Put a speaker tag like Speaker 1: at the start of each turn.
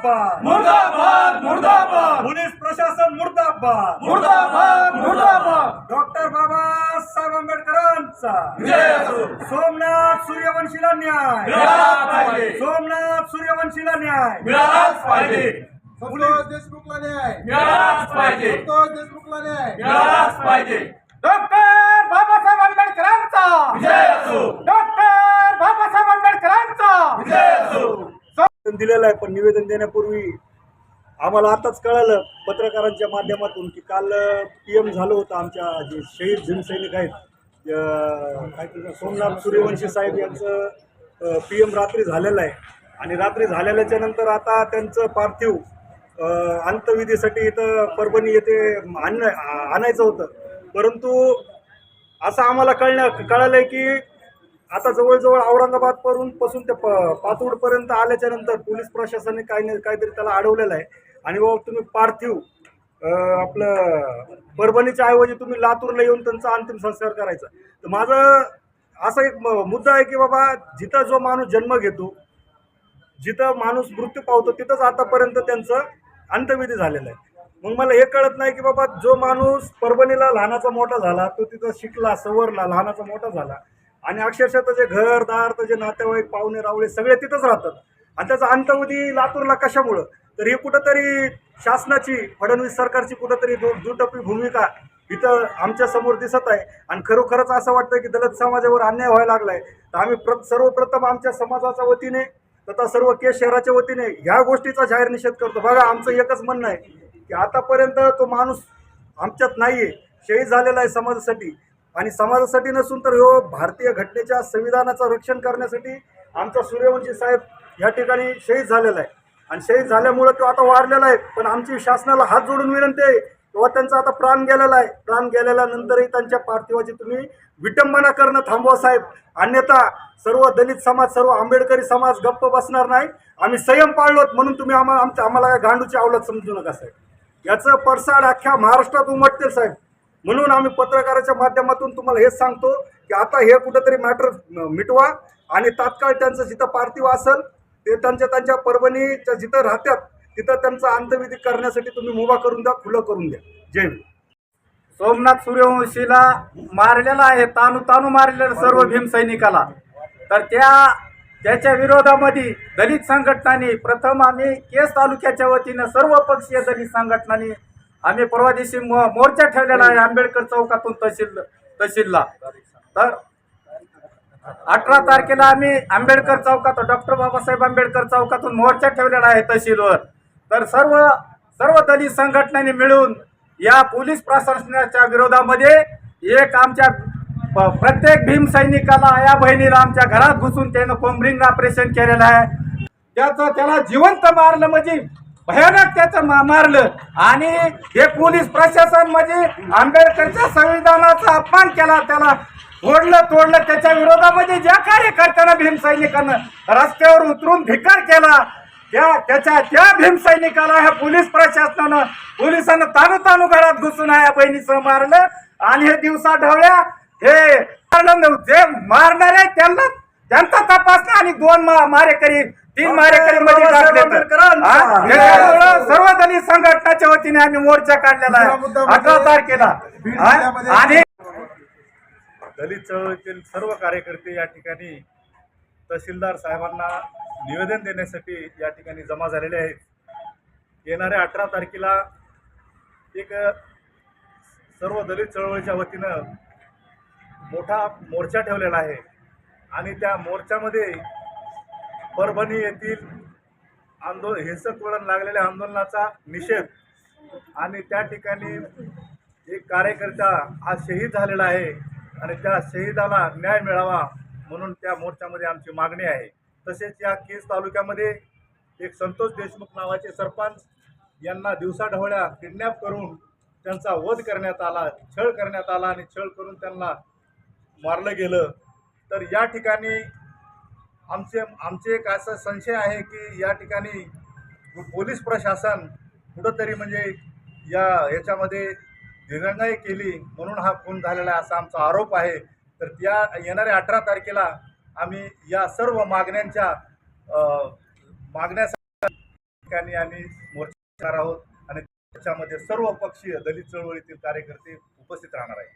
Speaker 1: मुर्दाबाद.
Speaker 2: मुर्दाबाद मुर्दाबाद.
Speaker 1: पोलीस प्रशासन मुर्दाबाद.
Speaker 2: मुर्दाबाद मुर्दाबाद.
Speaker 1: डॉक्टर बाबासाहेब आंबेडकरांचा.
Speaker 2: विजय असो
Speaker 1: सोमनाथ सूर्यवंशीला न्याय. सोमनाथ सूर्यवंशीला न्याय.
Speaker 2: मिळालाच पाहिजे.
Speaker 3: संतोष देशमुखला न्याय.
Speaker 2: मिळालाच पाहिजे.
Speaker 3: संतोष देशमुखला न्याय.
Speaker 2: मिळालाच पाहिजे.
Speaker 4: डॉक्टर बाबासाहेब आंबेडकरांचा
Speaker 2: विजय असो
Speaker 4: डॉक्टर बाबासाहेब आंबेडकरांचा
Speaker 2: विजय असो
Speaker 1: निवेदन दिलेलं आहे पण निवेदन देण्यापूर्वी आम्हाला आताच कळालं पत्रकारांच्या माध्यमातून की काल पी एम झालं होतं आमच्या जे शहीद भीमसैनिक आहेत सोमनाथ सूर्यवंशी साहेब यांचं पी एम रात्री झालेलं आहे. आणि रात्री झालेल्याच्या नंतर आता त्यांचं पार्थिव अंत्यविधीसाठी इथं परभणी येथे आण आणायचं होतं. परंतु असं आम्हाला कळण्या कळालं की आता जवळजवळ औरंगाबादपासून पासून ते प पातूडपर्यंत आल्याच्यानंतर पोलीस प्रशासनाने काही नाही काहीतरी त्याला अडवलेलं आहे. आणि बाबा तुम्ही पार्थिव आपलं परभणीच्या ऐवजी तुम्ही लातूरला येऊन त्यांचा अंतिम संस्कार करायचा. तर माझं असा एक म- मुद्दा आहे की बाबा जिथं जो माणूस जन्म घेतो जिथं माणूस मृत्यू पावतो तिथंच आतापर्यंत त्यांचं अंत्यविधी झालेलं आहे. मग मला हे कळत नाही की बाबा जो माणूस परभणीला लहानाचा मोठा झाला तो तिथं शिकला सवरला लहानाचा मोठा झाला आणि अक्षरशः त्याचे घरदार त्याचे नातेवाईक पाहुणे रावळे सगळे तिथंच राहतात. आणि त्याचा अंतवधी लातूरला कशामुळं? तर ही कुठंतरी शासनाची फडणवीस सरकारची कुठंतरी दु दुटप्पी भूमिका इथं आमच्यासमोर दिसत आहे. आणि खरोखरच असं वाटतं की दलित समाजावर अन्याय व्हायला लागलाय. तर आम्ही प्र सर्वप्रथम आमच्या समाजाच्या वतीने तथा सर्व केस शहराच्या वतीने ह्या गोष्टीचा जाहीर निषेध करतो. बघा आमचं एकच म्हणणं आहे की आतापर्यंत तो माणूस आमच्यात नाही आहे शहीद झालेला आहे समाजासाठी. आणि समाजासाठी नसून तर हो भारतीय घटनेच्या संविधानाचं रक्षण करण्यासाठी आमचा सूर्यवंशी साहेब या ठिकाणी शहीद झालेला आहे. आणि शहीद झाल्यामुळं तो आता वारलेला आहे. पण आमची शासनाला हात जोडून विनंती आहे किंवा त्यांचा आता प्राण गेलेला आहे. प्राण गेलेल्यानंतरही त्यांच्या पार्थिवाची तुम्ही विटंबना करणं थांबवा साहेब. अन्यथा सर्व दलित समाज सर्व आंबेडकरी समाज गप्प बसणार नाही. आम्ही संयम पाळलोत म्हणून तुम्ही आम्हाला आमच्या आम्हाला गांडूची आवडत समजू नका साहेब. याचं पडसाद अख्ख्या महाराष्ट्रात उमटते साहेब. म्हणून आम्ही पत्रकाराच्या माध्यमातून तुम्हाला हेच सांगतो की आता हे कुठंतरी मॅटर मिटवा आणि तात्काळ त्यांचं जिथं पार्थिव असेल ते त्यांच्या त्यांच्या परभणीच्या जिथं राहतात तिथं त्यांचा अंत्यविधी करण्यासाठी तुम्ही मुभा करून द्या खुलं करून द्या. जय
Speaker 4: सोमनाथ सूर्यवंशीला मारलेला आहे तानू तानू मारलेलं सर्व भीमसैनिकाला तर त्या त्याच्या विरोधामध्ये दलित संघटनांनी प्रथम आम्ही केस तालुक्याच्या वतीनं सर्व पक्षीय दलित संघटनांनी आम्ही परवा दिवशी मो- मोर्चा ठेवलेला आहे आंबेडकर चौकातून तहसील तहसीलला. तर अठरा तारखेला आम्ही आंबेडकर चौकात डॉक्टर बाबासाहेब आंबेडकर चौकातून मोर्चा ठेवलेला आहे तहसीलवर. तर सर्व सर्व दलित संघटनांनी मिळून या पोलीस प्रशासनाच्या विरोधामध्ये एक आमच्या प्रत्येक भीम सैनिकाला या बहिणीला आमच्या घरात घुसून त्यानं कोंबरिंग ऑपरेशन केलेलं आहे. त्याचं त्याला जिवंत मारलं म्हणजे भयानक त्याचं मा- मारलं. आणि हे पोलीस प्रशासन म्हणजे आंबेडकरच्या संविधानाचा अपमान केला त्याला ओढलं तोडलं त्याच्या विरोधामध्ये ज्या कार्यकर्त्यांना भीमसैनिकानं रस्त्यावर उतरून धिकार केला त्या त्याच्या त्या भीमसैनिकाला ह्या पोलीस प्रशासनानं पोलिसांना तानू तानू घरात घुसून या बहिणीचं मारलं. आणि हे दिवसा ढवळ्या हे मारलं जे मारणार आहे त्यांना त्यांचा तपासला आणि दोन मा- मारेकरी तीन मारेकरी मध्ये टाकले तर. सर्व दलित संघटनाच्या वतीने आम्ही मोर्चा काढलेला आहे. अठरा तारखेला हा? आणि
Speaker 1: दलित चळवळीतील सर्व कार्यकर्ते या ठिकाणी तहसीलदार साहेबांना निवेदन देण्यासाठी या ठिकाणी जमा झालेले आहेत. येणाऱ्या अठरा तारखेला एक सर्व दलित चळवळीच्या वतीनं मोठा मोर्चा ठेवलेला आहे. आणि त्या मोर्चामध्ये परभणी येथील आंदोलन हिंसक वळण लागलेल्या आंदोलनाचा निषेध आणि त्या ठिकाणी एक कार्यकर्ता हा शहीद झालेला आहे आणि त्या शहीदाला न्याय मिळावा म्हणून त्या मोर्चामध्ये आमची मागणी आहे. तसेच या केस तालुक्यामध्ये एक संतोष देशमुख नावाचे सरपंच यांना दिवसाढवळ्या किडनॅप करून त्यांचा वध करण्यात आला छळ करण्यात आला आणि छळ करून त्यांना मारलं गेलं. तर या ठिकाणी आमचे आमचे एक असा संशय आहे की या ठिकाणी पोलीस प्रशासन कुठंतरी म्हणजे या याच्यामध्ये दिरंगाई केली म्हणून हा खून झालेला आहे असा आमचा आरोप आहे. तर त्या येणाऱ्या अठरा तारखेला आम्ही या सर्व मागण्यांच्या मागण्यासाठी
Speaker 5: ठिकाणी आम्ही मोर्चा आहोत आणि त्याच्यामध्ये सर्व पक्षीय दलित चळवळीतील कार्यकर्ते उपस्थित राहणार आहेत.